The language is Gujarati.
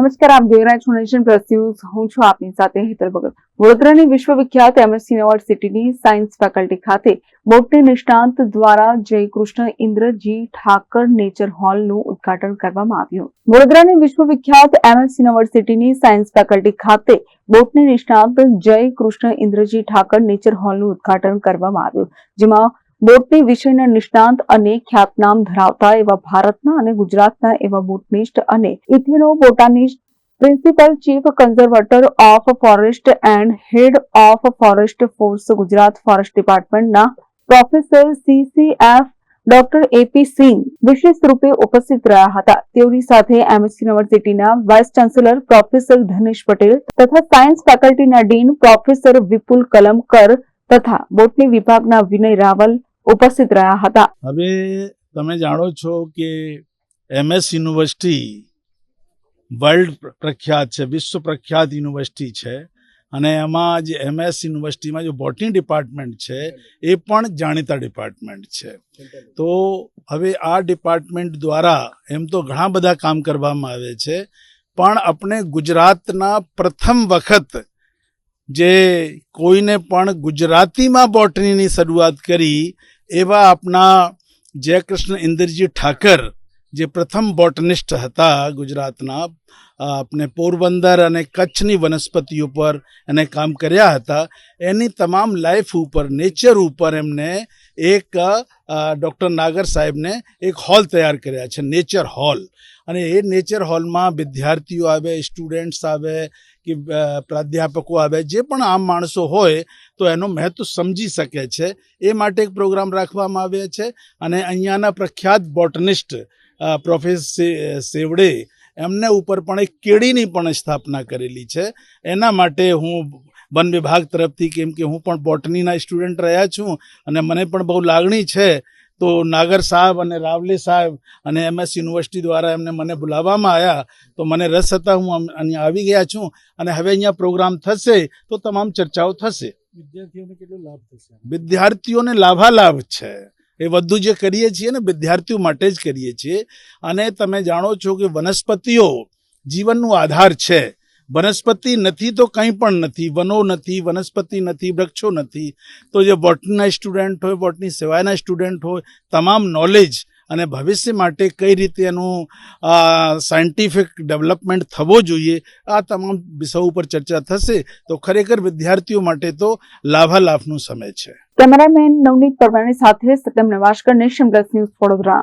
નમસ્કાર, આપ જોઈ રહ્યા છો નેશન પ્લસ ન્યૂઝ. હું છું આપની સાથે હેતર ભગત. વડોદરાની વિશ્વવિખ્યાત એમએસ યુનિવર્સિટીની સાયન્સ ફેકલ્ટી ખાતે બોટની નિષ્ણાંત દ્વારા જયકૃષ્ણ ઇન્દ્રજી ઠાકર નેચર હોલનું ઉદઘાટન કરવામાં આવ્યું. વડોદરાની વિશ્વવિખ્યાત એમએસ યુનિવર્સિટીની સાયન્સ ફેકલ્ટી ખાતે બોટની નિષ્ણાંત જય ઇન્દ્રજી ઠાકર નેચર હોલનું ઉદ્ઘાટન કરવામાં આવ્યું, જેમાં બોટની વિષયના નિષ્ણાંત અને ખ્યાતનામ ધરાવતા એવા ભારતના અને ગુજરાતના એવા બોટનિસ્ટ અને ethnobotanist, principal chief conservator of forest and head of forest force Gujarat forest ડિપાર્ટમેન્ટના professor CCF doctor AP સિંહ વિશેષ રૂપે ઉપસ્થિત રહ્યા હતા. તેઓની સાથે એમએસ યુનિવર્સિટીના vice chancellor professor Dhanesh Patel તથા સાયન્સ ફેકલ્ટીના ડીન પ્રોફેસર વિપુલ કલમકર તથા બોટની વિભાગના વિનય રાવલ ઉપસ્થિત રહ્યા હતા. હવે તમે જાણો છો કે એમએસ યુનિવર્સિટી વર્લ્ડ પ્રખ્યાત છે, વિશ્વ પ્રખ્યાત યુનિવર્સિટી છે અને એમાં જે એમએસ યુનિવર્સિટીમાં જે બોટની ડિપાર્ટમેન્ટ છે એ પણ જાણીતા ડિપાર્ટમેન્ટ છે. તો હવે આ ડિપાર્ટમેન્ટ દ્વારા એમ તો ઘણા બધા કામ કરવામાં આવે છે, પણ આપણે ગુજરાતના પ્રથમ વખત જે કોઈને પણ ગુજરાતીમાં બોટનીની શરૂઆત કરી એવા આપણા જયકૃષ્ણ ઇન્દ્રજી ઠાકર, જે પ્રથમ બોટનિસ્ટ હતા ગુજરાતના આપણે પોરબંદર અને કચ્છની વનસ્પતિઓ પર એને કામ કર્યા હતા. એની તમામ લાઈફ ઉપર, નેચર ઉપર એમને એક ડૉક્ટર નાગર સાહેબને એક હોલ તૈયાર કર્યા છે, નેચર હોલ. અને એ નેચર હોલમાં વિદ્યાર્થીઓ આવે સ્ટુડન્ટ્સ આવે કે પ્રાધ્યાપકો આવે, જે પણ આમ માણસો હોય તો એનો મહત્વ સમજી શકે છે. એ માટે એક પ્રોગ્રામ રાખવામાં આવે છે અને અહીંયાના પ્રખ્યાત બોટનિસ્ટ પ્રોફેસર સેવડે એમને ઉપર પણ એક કેળીની પણ સ્થાપના કરેલી છે. એના માટે હું વન વિભાગ તરફથી કેમ કે હું પણ બોટનીના સ્ટુડન્ટ રહ્યા છું અને મને પણ બહુ લાગણી છે તો નાગર સાહેબ અને રાવલે સાહેબ અને એમએસ યુનિવર્સિટી દ્વારા એમને મને બોલાવવામાં આવ્યા તો મને રસ હતા હું અહીંયા આવી ગયા છું. અને હવે અહીંયા પ્રોગ્રામ થશે તો તમામ ચર્ચાઓ થશે. વિદ્યાર્થીઓને કેટલો લાભ થશે? વિદ્યાર્થીઓને લાભાલાભ છે. એ બધું જે કરીએ છીએ ને વિદ્યાર્થીઓ માટે જ કરીએ છીએ. અને તમે જાણો છો કે વનસ્પતિઓ જીવનનો આધાર છે. વનસ્પતિ નથી તો કંઈ પણ નથી, વનો નથી, વનસ્પતિ નથી, વૃક્ષો નથી. તો જે બોટનીના સ્ટુડન્ટ હોય બોટની સિવાયના સ્ટુડન્ટ હોય, તમામ નોલેજ અને ભવિષ્ય માટે કઈ રીતે એનું સાયન્ટિફિક ડેવલપમેન્ટ થવો જોઈએ, આ તમામ વિષયો ઉપર ચર્ચા થશે. તો ખરેખર વિદ્યાર્થીઓ માટે તો લાભાલાભનો સમય છે. કેમેરામેન નવનીત પરમાણી સાથે સત્યમ નવાશકર નેશન પ્લસ ન્યૂઝ વડોદરા.